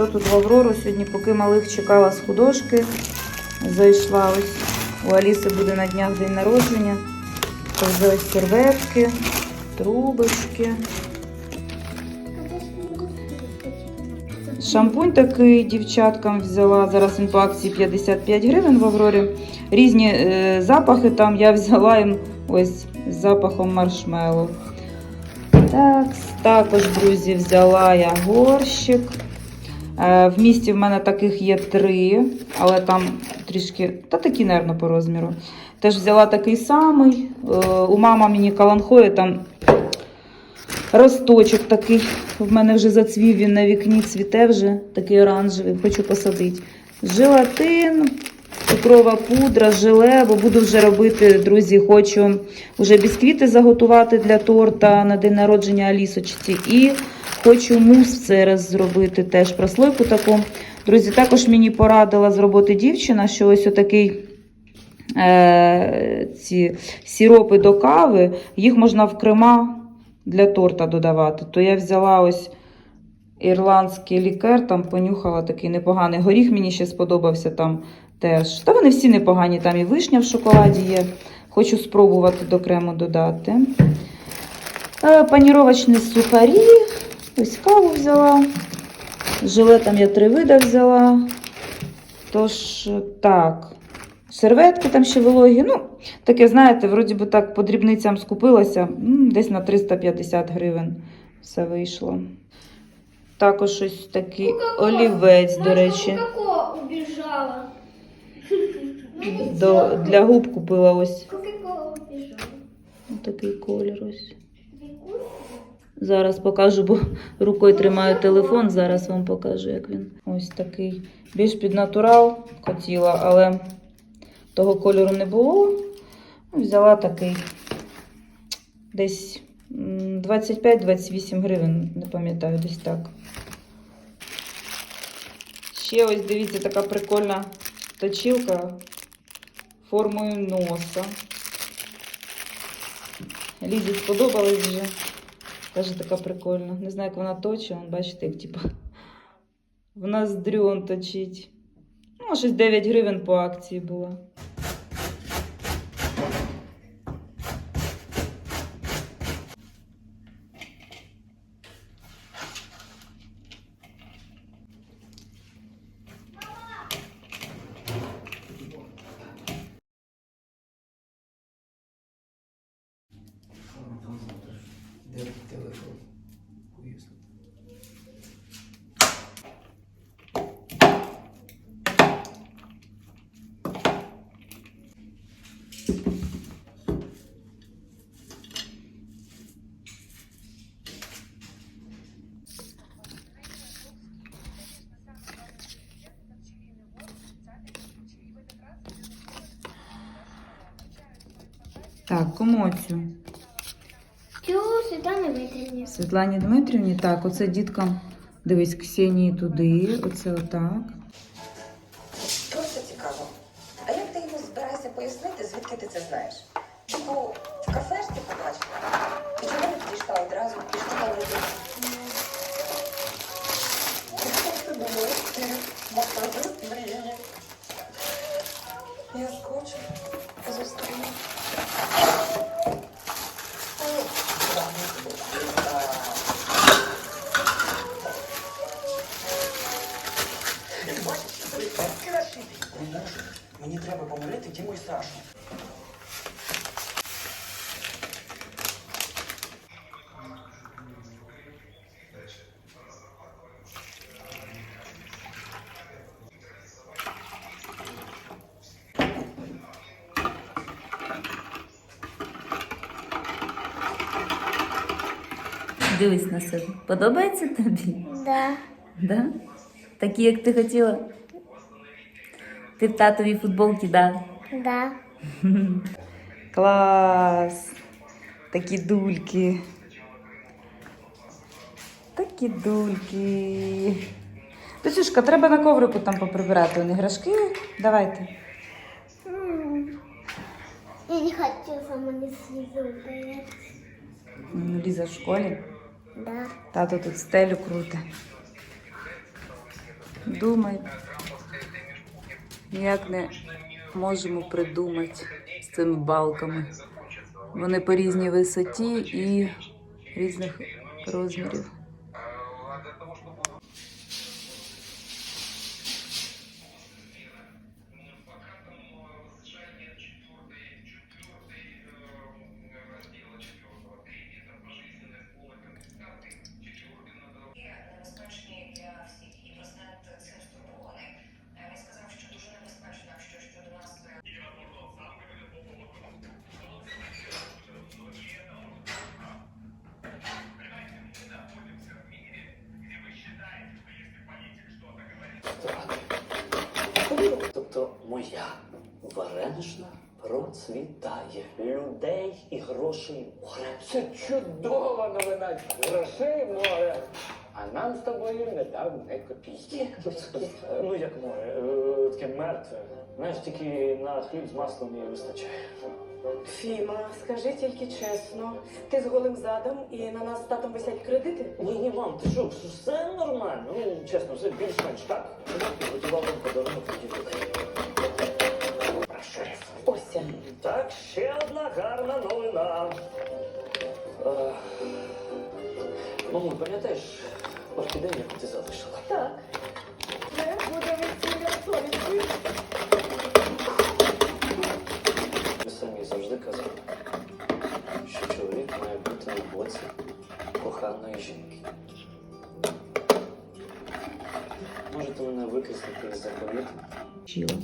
Що тут в Аврору? Сьогодні, поки малих чекала з художки, зайшла ось. У Аліси буде на днях день народження. То вже ось серветки, трубочки. Шампунь такий дівчаткам взяла. Зараз він по акції 55 гривень в Аврорі. Різні е, запахи там я взяла їм ось з запахом маршмеллоу. Так, також, друзі, взяла я горщик. Е, В місті в мене таких є три, але там трішки, та такі, нервно по розміру. Теж взяла такий самий. Е, У мама мені каланхої там росточок такий. В мене вже зацвів він на вікні, цвіте вже такий оранжевий, хочу посадити. Желатин, цукрова пудра, желе, бо буду вже робити, друзі, хочу вже бісквіти заготувати для торта на день народження Алісочці. І хочу мус в цей раз зробити теж прослойку таку. Друзі, також мені порадила зробити дівчина, що ось отакий. Е, ці сіропи до кави, їх можна в крема для торта додавати. То я взяла ось ірландський лікер, там понюхала такий непоганий горіх, мені ще сподобався там теж. Та вони всі непогані, там і вишня в шоколаді є. Хочу спробувати до крему додати. Е, Паніровочні сухарі. Ось каву взяла. Желе там я три вида взяла. Тож, так. Серветки там ще вологі. Ну, таке, знаєте, вроді би так по дрібницям скупилася. Десь на 350 гривень все вийшло. Також ось такий олівець, до речі. Кока убежала. До, для губ купила ось такий колір. ось. Зараз покажу, бо рукою тримаю телефон. Зараз вам покажу, як він. Ось такий. Більш під натурал хотіла, але того кольору не було. Ну, Взяла такий десь 25-28 гривень, не пам'ятаю, десь так. Ще ось дивіться, така прикольна точилка формою носа. Лізі сподобалась вже. Каже, така прикольна. Не знаю, як вона точить, вон, бачите, як типу, в нас дрьон точить. Ну, щось 9 гривень по акції було. Так, кому цю? Цю Світлані Дмитрівні. Світлані Дмитрівні. Так, оце діткам. Дивись, Ксенії туди. Оце отак. Мені треба помирити Діму і Сашу. Дивись на себе. Подобається тобі? Да. Да? Такі, як ти хотіла? Ти в татовій футболці, да? Да. Клас! Такі дульки. Такі дульки. Дочушка, треба на коврику там поприбирати. Вони іграшки. Давайте. Я не хочу сама не убирать. Ну, Ліза в школі. Да. Тато тут стелю круте. Думай. Ніяк не можемо придумати з цими балками. Вони по різній висоті і різних розмірів. небезпечний для всіх. І президент цим стурбований. Е, Він сказав, що дуже небезпечно, що щодо нас Тобто моя варенична процвітає. Людей і грошей море. Це чудова новина. Грошей море. А нам з тобою не дав не копійки. Ну як море, е, таке мертве. Знаєш, тільки на хліб з маслом і вистачає. Фіма, скажи тільки чесно, ти з голим задом і на нас з татом висять кредити? Ні, ні, мам, ти що, все нормально. Ну, чесно, все більш-менш так. Готував вам подарунок. Ося. Так, ще одна гарна новина. Е, Мамо, пам'ятаєш орхідею, яку ти залишила? Так. Це буде весілля совісті. Коханої жінки. Можете мене викреслити із заповіту? Чіла.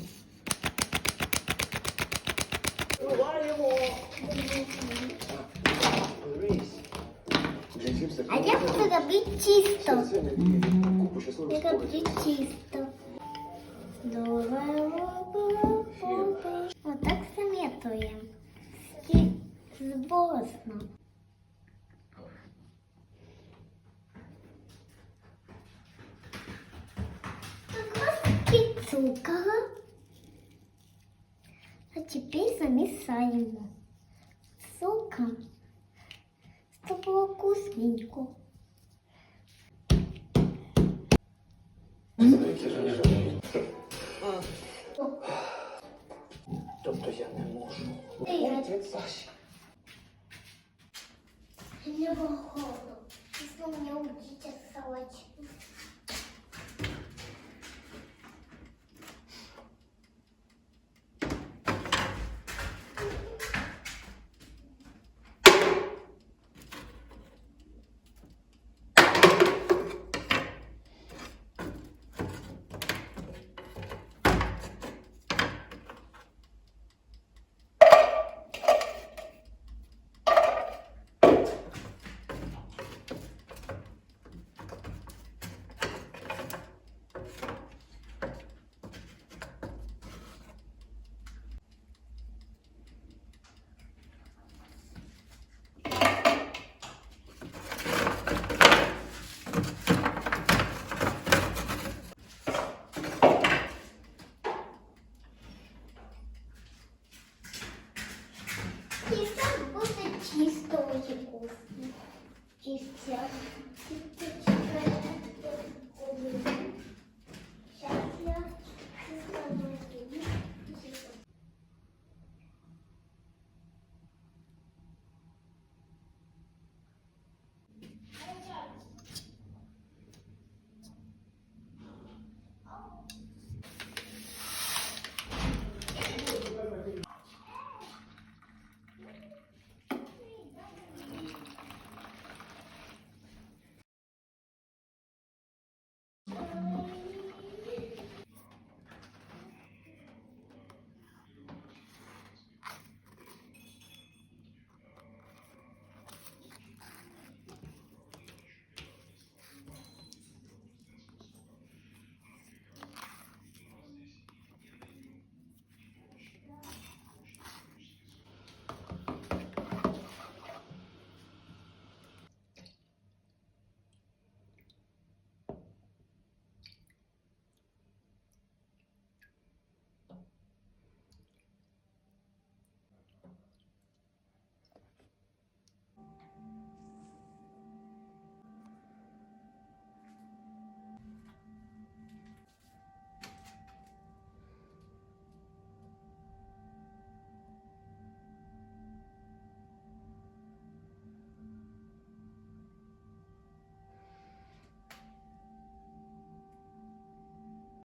А як це робити чисто? Як робити чисто? Отак заметуємо. Збосно. Цукор. А теперь замесаем. Соком. Чтобы было вкусненько. Тобто я не можу. Саші. Не могу.